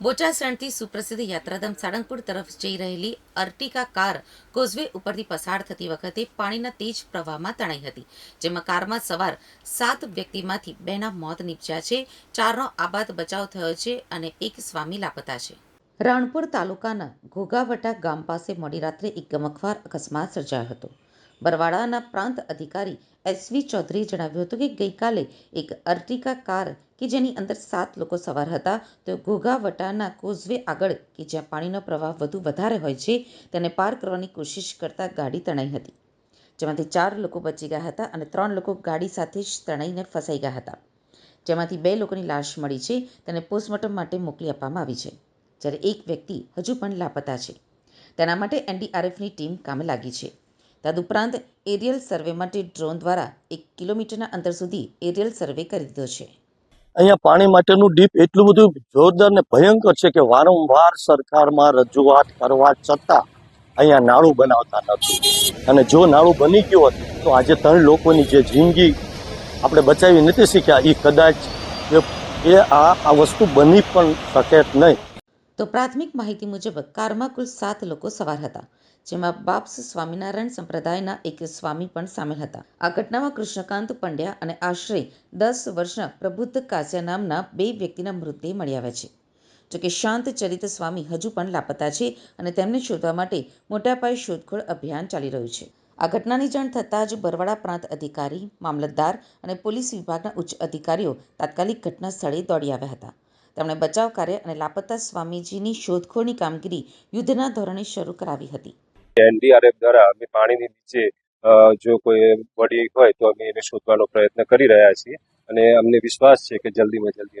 બોચાસણથી સુપ્રસિદ્ધ યાત્રાધામ સાળંગપુર તરફ જઈ રહેલી અર્ટિકા કાર કોઝવે ઉપરથી પસાર થતી વખતે પાણીના તેજ પ્રવાહમાં તણાઈ હતી, જેમાં કારમાં સવાર સાત વ્યક્તિમાંથી બેના મોત નીપજ્યા છે, ચારનો આબાદ બચાવ થયો છે અને એક સ્વામી લાપતા છે. રાણપુર તાલુકાના ઘોઘાવટા ગામ પાસે મોડી રાત્રે એક ગમખવાર અકસ્માત સર્જાયો હતો. બરવાડાના પ્રાંત અધિકારી એસવી ચૌધરીએ જણાવ્યું હતું કે ગઈકાલે એક અર્ટિકા કાર કે જેની અંદર સાત લોકો સવાર હતા, તો ઘોઘાવટાના કોઝવે આગળ કે જ્યાં પાણીનો પ્રવાહ વધુ વધારે હોય છે, તેને પાર કરવાની કોશિશ કરતા ગાડી તણાઈ હતી. જેમાંથી ચાર લોકો બચી ગયા હતા અને ત્રણ લોકો ગાડી સાથે જ તણાઈને ફસાઈ ગયા હતા. જેમાંથી બે લોકોની લાશ મળી છે, તેને પોસ્ટમોર્ટમ માટે મોકલી આપવામાં આવી છે. જ્યારે એક વ્યક્તિ હજુ પણ લાપતા છે. તેના માટે એનડીઆરએફની ટીમ કામે લાગી છે. તદુપરાંત એરિયલ સર્વે માટે ડ્રોન દ્વારા એક કિલોમીટરના અંતર સુધી એરિયલ સર્વે કરી દીધો છે. અહીંયા પાણી માટેનું ડીપ એટલું બધું જોરદાર ને ભયંકર છે કે વારંવાર સરકારમાં રજૂઆત કરવા છતાં અહીંયા નાળું બનાવતા નથી. અને જો નાળું બની ગયું હોત, તો આજે ત્રણ લોકોની જે જિંદગી આપણે બચાવી નથી શીખ્યા એ કદાચ એ આ વસ્તુ બની પણ શકે નહીં. તો પ્રાથમિક માહિતી મુજબ કારમાં કુલ સાત લોકો સવાર હતા, જેમાં બાપ્સ સ્વામિનારાયણ સંપ્રદાયના એક સ્વામી પણ સામેલ હતા. આ ઘટનામાં કૃષ્ણકાંત પંડ્યા અને આશરે દસ વર્ષના પ્રબુદ્ધ કાસ્યા નામના બે વ્યક્તિના મૃતદેહ મળી આવ્યા છે. જોકે શાંત ચરિત સ્વામી હજુ પણ લાપતા છે અને તેમને શોધવા માટે મોટા પાયે શોધખોળ અભિયાન ચાલી રહ્યું છે. આ ઘટનાની જાણ થતાં જ બરવાડા પ્રાંત અધિકારી, મામલતદાર અને પોલીસ વિભાગના ઉચ્ચ અધિકારીઓ તાત્કાલિક ઘટના સ્થળે દોડી આવ્યા હતા. તેમણે બચાવ કાર્ય અને લાપતા સ્વામીજીની શોધખોળની કામગીરી યુદ્ધના ધોરણે શરૂ કરાવી હતી. એનડીઆરએફ દ્વારા અમે પાણીની નીચે જો કોઈ બોડી હોય તો અમે એને શોધવાનો પ્રયત્ન કરી રહ્યા છીએ અને અમને વિશ્વાસ છે કે જલ્દીમાં જલ્દી